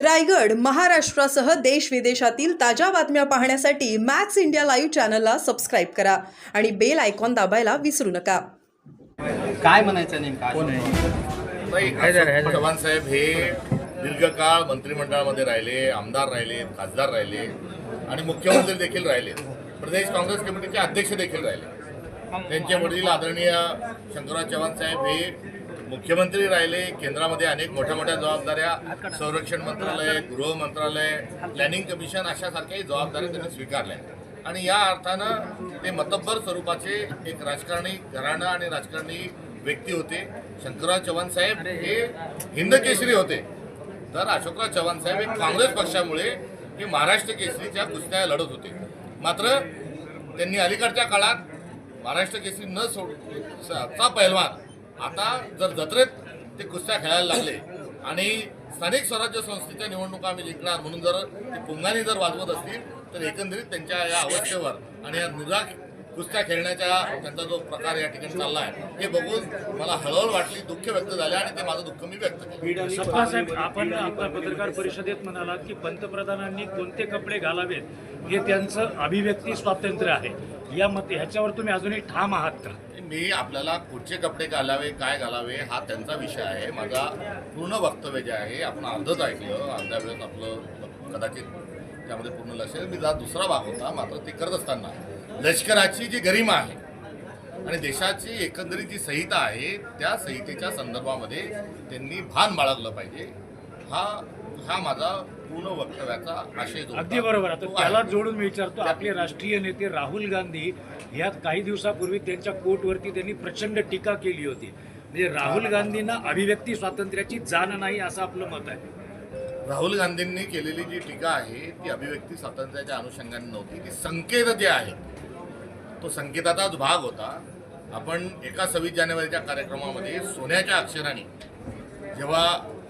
रायगड महाराष्ट्रासह देश विदेशातील ताज्या बातम्या पाहण्यासाठी मॅक्स इंडिया लाईव्ह चॅनलला सबस्क्राईब करा आणि बेल आयकॉन दाबायला विसरू नका. काय म्हणायचं नेमका? चव्हाण साहेब हे दीर्घकाळ मंत्रिमंडळामध्ये राहिले आमदार राहिले खासदार राहिले आणि मुख्यमंत्री देखील राहिले. प्रदेश काँग्रेस कमिटीचे अध्यक्ष देखील राहिले. त्यांचे वडील आदरणीय शंकरराव चव्हाण साहेब हे मुख्यमंत्री राहिले केंद्रामध्ये अनेक मोठ्या मोठ्या जबाबदाऱ्या संरक्षण मंत्रालय गृह मंत्रालय प्लॅनिंग कमिशन अशा सारख्याही जबाबदाऱ्या त्यांनी स्वीकारल्या. आणि या अर्थानं ते मतब्बर स्वरूपाचे एक राजकारणी घराणं आणि राजकारणी व्यक्ती होते. शंकरराव चव्हाण साहेब हे हिंद केसरी होते. तर अशोकराव चव्हाण साहेब हे काँग्रेस पक्षामुळे हे महाराष्ट्र केसरीच्या कुस्त्या लढत होते. मात्र त्यांनी अलीकडच्या काळात महाराष्ट्र केसरी न सोड चा पहिलवान आता जर जत्रेत ते कुस्त्या खेळायला लागले आणि स्थानिक स्वराज्य संस्थेच्या निवडणुका आम्ही जिंकणार म्हणून जर ते पुंगाने जर वाजवत असतील तर एकंदरीत त्यांच्या या अवस्थेवर आणि या निरा कुस्त्या खेळण्याच्या त्यांचा जो प्रकार या ठिकाणी चालला आहे हे बघून मला हळहळ वाटली दुःख व्यक्त झाले आणि ते माझं दुःख मी व्यक्त केलं. आपण आपल्या पत्रकार परिषदेत म्हणालात की पंतप्रधानांनी कोणते कपडे घालावेत हे त्यांचं अभिव्यक्ती स्वातंत्र्य आहे. या मते ह्याच्यावर तुम्ही अजूनही ठाम आहात का? मी आपल्याला कुठचे कपडे घालावे काय घालावे हा त्यांचा विषय आहे. माझा पूर्ण वक्तव्य जे आहे आपण अर्धच ऐकलं. अर्ध्या वेळेस आपलं कदाचित त्यामध्ये पूर्ण लक्ष मी जा दुसरा भाग होता मात्र ते करत असताना. लष्कराची जी गरिमा आहे आणि देशाची एकंदरीत जी संहिता आहे त्या संहितेच्या संदर्भामध्ये त्यांनी भान बाळगलं पाहिजे. हा हा माझा पूर्ण वक्तव्याचा आशय अगदी बरोबर. आता. त्याला जोडून मी विचारतो आपले राष्ट्रीय नेते राहुल गांधी ह्या काही दिवसापूर्वी त्यांच्या कोर्टवरती त्यांनी प्रचंड टीका केली होती. म्हणजे राहुल गांधींना अभिव्यक्ती स्वातंत्र्याची जाण नाही असं आपलं मत आहे. राहुल गांधींनी केलेली जी टीका आहे ती अभिव्यक्ती स्वातंत्र्याच्या अनुषंगाने नव्हती. ती संकेत जे आहे तो संकेताचाच भाग होता. आपण एका सव्वीस जानेवारीच्या कार्यक्रमामध्ये सोन्याच्या अक्षराने जेव्हा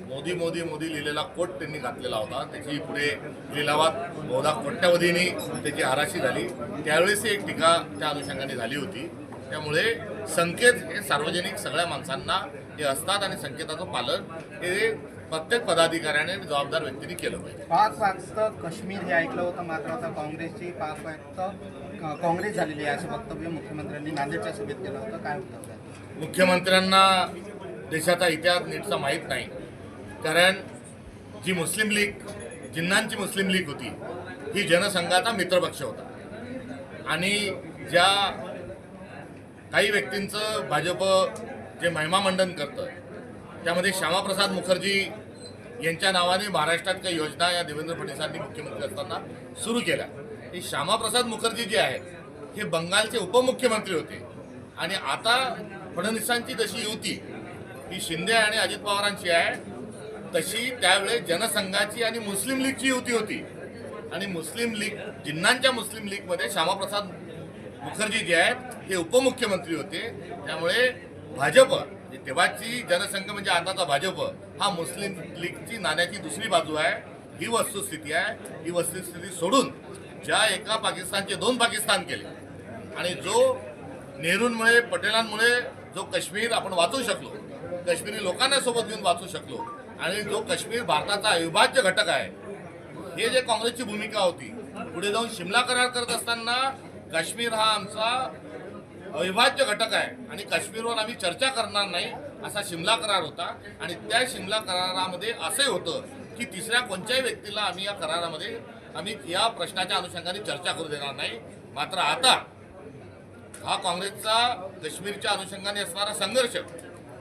मोदी मोदी मोदी लिहिलेला कोट त्यांनी घातलेला होता. त्याची पुढे लिलावात बहुधा कोट्यावधीने त्याची आराशी झाली. त्यावेळेस एक टीका त्या अनुषंगाने झाली होती. त्यामुळे संकेत हे सार्वजनिक सगळ्या माणसांना हे असतात आणि संकेताचं पालन हे प्रत्येक पदाधिकाऱ्याने जबाबदार व्यक्तीने केलं पाहिजे. पाच वाजता काश्मीर हे ऐकलं होतं मात्र आता काँग्रेसची पाच वाजता काँग्रेस झालेली आहे असं वक्तव्य मुख्यमंत्र्यांनी नांदेडच्या सभेत केलं होतं. काय? मुख्यमंत्र्यांना देशाचा इतिहास नीटचा माहीत नाही. कारण जी मुस्लिम लीग जिन्नांची मुस्लिम लीग होती ही जनसंघाचा मित्रपक्ष होता. आणि ज्या काही व्यक्तींचं भाजप जे महिमामंडन करतं त्यामध्ये श्यामाप्रसाद मुखर्जी यांच्या नावाने महाराष्ट्रात काही योजना या देवेंद्र फडणवीसांनी मुख्यमंत्री असताना सुरू केल्या. हे श्यामाप्रसाद मुखर्जी जे आहेत हे बंगालचे उपमुख्यमंत्री होते. आणि आता फडणवीसांची जशी युती ही शिंदे आणि अजित पवारांची आहे तशी त्यावेळेस जनसंघाची आणि मुस्लिम लीगची युती होती. आणि मुस्लिम लीग जिन्नांच्या मुस्लिम लीगमध्ये श्यामाप्रसाद मुखर्जी जे आहेत हे उपमुख्यमंत्री होते. त्यामुळे भाजप तेव्हाची जनसंघ म्हणजे आताचा भाजप हा मुस्लिम लीगची नाण्याची दुसरी बाजू आहे. ही वस्तुस्थिती आहे. ही वस्तुस्थिती सोडून ज्या एका पाकिस्तानचे दोन पाकिस्तान केले आणि जो नेहरूंमुळे पटेलांमुळे जो काश्मीर आपण वाचू शकलो काश्मीरी लोकांना सोबत घेऊन वाचू शकलो आणि जो काश्मीर भारताचा अविभाज्य घटक आहे हे जे काँग्रेसची भूमिका होती पुढे जाऊन शिमला करार करत असताना काश्मीर हा आमचा अविभाज्य घटक आहे आणि काश्मीरवर आम्ही चर्चा करणार नाही असा शिमला करार होता. आणि त्या शिमला करारामध्ये असंही होतं की तिसऱ्या कोणत्याही व्यक्तीला आम्ही या करारामध्ये आम्ही या प्रश्नाच्या अनुषंगाने चर्चा करू देणार नाही. मात्र आता हा काँग्रेसचा काश्मीरच्या अनुषंगाने असणारा संघर्ष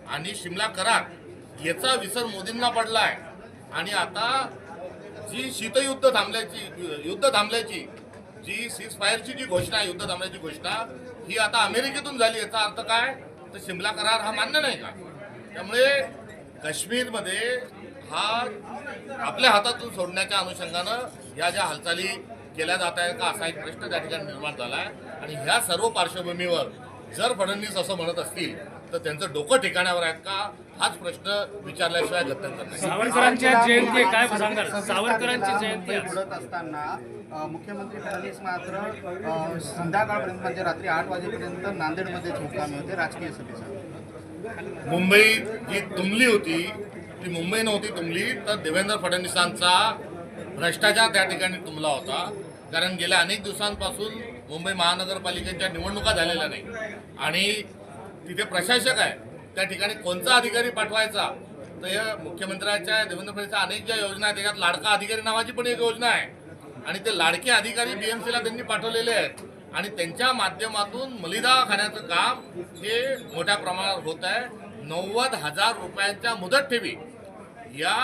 आणि शिमला करार याचा विसर मोदींना पडला आहे आणि आता जी शीतयुद्ध थांबल्याची युद्ध थांबल्याची जी सीज फायरची जी घोषणा युद्ध थांबल्याची घोषणा ही आता अमेरिकेतून झाली. याचा अर्थ काय? तर शिमला करार हा मान्य नाही का? त्यामुळे काश्मीरमध्ये हा आपल्या हातातून सोडण्याच्या अनुषंगानं या ज्या हालचाली केल्या जात आहेत का असा एक प्रश्न त्या ठिकाणी निर्माण झाला आहे आणि ह्या सर्व पार्श्वभूमीवर जर फडणवीस असं म्हणत असतील तर त्यांचं डोकं ठिकाणावर आहेत का? हाच प्रश्न विचारल्याशिवाय सावरकरांची जयंती काय सांगाल? सावरकरांची जयंती. उडत असताना मुख्यमंत्री फडणवीस मात्र संध्याकाळपर्यंत म्हणजे रात्री आठ वाजेपर्यंत नांदेडमध्ये मुक्कामी होते राजकीय सभेसाठी. मुंबई जी तुंबली होती ती मुंबई नव्हती तुंबली तर देवेंद्र फडणवीसांचा भ्रष्टाचार त्या ठिकाणी तुंबला होता. कारण गेल्या अनेक दिवसांपासून मुंबई महानगरपालिकेच्या निवडणुका झालेल्या नाही. आणि तिथे प्रशासक आहे त्या ठिकाणी कोणता अधिकारी पाठवायचा? तर या मुख्यमंत्र्यांच्या देवेंद्र फडणवीसच्या अनेक ज्या योजना आहेत त्याच्यात लाडका अधिकारी नावाची पण एक योजना आहे. आणि ते लाडके अधिकारी बीएमसीला त्यांनी पाठवलेले आहेत. आणि त्यांच्या माध्यमातून मलिदा खाण्याचं काम हे मोठ्या प्रमाणात होत आहे. नव्वद हजार रुपयांच्या मुदत ठेवी या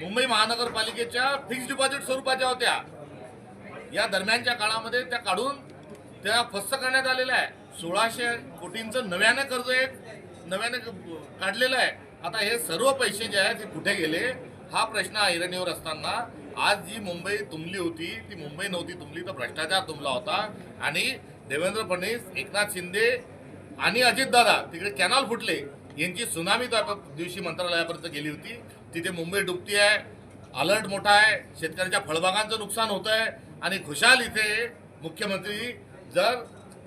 मुंबई महानगरपालिकेच्या फिक्स डिपॉझिट स्वरूपाच्या होत्या. या दरम्यानच्या काळामध्ये त्या काढून त्या फस्त करण्यात आलेल्या आहे. सोळाशे कोटींचं नव्यानं कर्ज एक नव्यानं काढलेलं आहे. आता हे सर्व पैसे जे आहेत ते कुठे गेले? हा प्रश्न ऐरणीवर असताना आज जी मुंबई तुंबली होती ती मुंबई नव्हती तुंबली तर भ्रष्टाचार तुंबला होता. आणि देवेंद्र फडणवीस एकनाथ शिंदे आणि अजितदादा तिकडे कॅनॉल फुटले. यांची सुनामी त्या दिवशी मंत्रालयापर्यंत गेली होती. तिथे मुंबई डुबती आहे. अलर्ट मोठा आहे. शेतकऱ्यांच्या फळबागांचं नुकसान होतं आहे आणि खुशाल इथे मुख्यमंत्री जर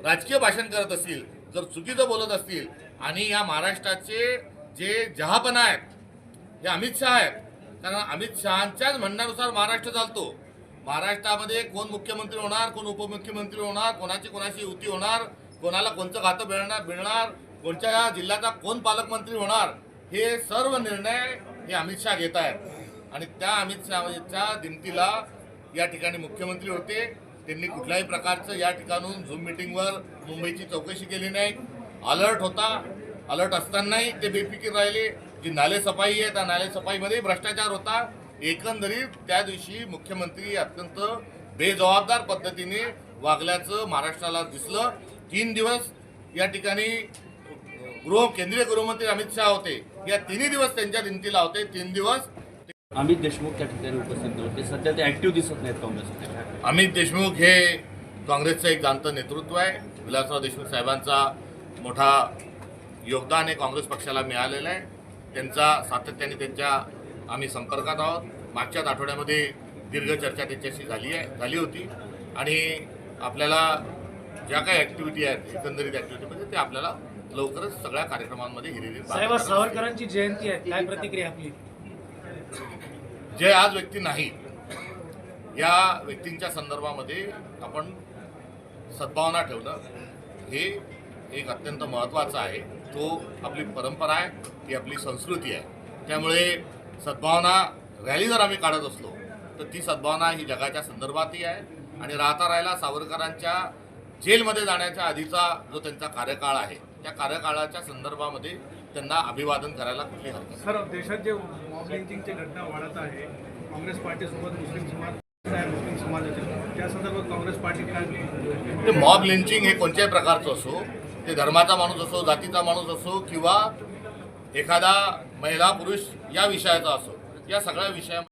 राजकीय भाषण करत असतील जर चुकीचं बोलत असतील आणि या महाराष्ट्राचे जे जहापना आहेत हे अमित शहा आहेत कारण अमित शहांच्याच म्हणण्यानुसार महाराष्ट्र चालतो. महाराष्ट्रामध्ये कोण मुख्यमंत्री होणार कोण उपमुख्यमंत्री होणार कोणाची कोणाची युती होणार कोणाला कोणतं खातं मिळणार मिळणार कोणत्या जिल्ह्याचा कोण पालकमंत्री होणार हे सर्व निर्णय हे अमित शहा घेत आहेत. आणि त्या अमित शहाच्या दिमतीला या ठिकाणी मुख्यमंत्री होते. त्यांनी कुठल्याही प्रकारचं या ठिकाणून झूम मिटिंगवर मुंबईची चौकशी केली नाही. अलर्ट होता. अलर्ट असतानाही ते बेफिकीर राहिले. जी नाले सफाई आहे त्या नालेसफाईमध्येही भ्रष्टाचार होता. एकंदरीत त्या दिवशी मुख्यमंत्री अत्यंत बेजबाबदार पद्धतीने वागल्याचं महाराष्ट्राला दिसलं. तीन दिवस या ठिकाणी गृह केंद्रीय गृहमंत्री अमित शहा होते. या तिन्ही दिवस त्यांच्या भिंतीला होते. तीन दिवस अमित देशमुख त्या ठिकाणी उपस्थित नव्हते. सध्या ते ऍक्टिव्ह दिसत नाहीत काँग्रेसमध्ये अमित देशमुख हे काँग्रेसचं एक जाणतं नेतृत्व आहे. विलासराव देशमुख साहेबांचा मोठा योगदान हे काँग्रेस पक्षाला मिळालेलं आहे. त्यांचा सातत्याने त्यांच्या आम्ही संपर्कात आहोत. मागच्याच आठवड्यामध्ये दीर्घ चर्चा त्यांच्याशी झाली आहे झाली होती. आणि आपल्याला ज्या काही ॲक्टिव्हिटी आहेत एकंदरीत ॲक्टिव्हिटीमध्ये ते आपल्याला लवकरच सगळ्या कार्यक्रमांमध्ये साहेब आज सावरकरांची जयंती आहे. काय प्रतिक्रिया आपली? जे आज व्यक्ती नाही या व्यक्तींच्या संदर्भामध्ये आपण सद्भावना ठेवणं हे एक अत्यंत महत्त्वाचं आहे. तो आपली परंपरा आहे ती आपली संस्कृती आहे. त्यामुळे सद्भावना रॅली जर आम्ही काढत असलो तर ती सद्भावना ही जगाच्या संदर्भातही आहे आणि राहता राहिला सावरकरांच्या जेलमध्ये जाण्याच्या आधीचा जो त्यांचा कार्यकाळ आहे त्या कार्यकाळाच्या संदर्भामध्ये त्यांना अभिवादन करायला कुठली हरकत. सर देशात जे मॉब लिंचिंगची घटना वाढत आहे काँग्रेस पार्टीसोबत मुस्लिम समाज मुस्लिम समाजाचे त्या संदर्भात काँग्रेस पार्टी काय ते मॉब लिंचिंग हे कोणत्याही प्रकारचं असो ते धर्माचा माणूस असो जातीचा माणूस असो किंवा एखादा महिला पुरुष या विषयाचा असो या सगळ्या विषया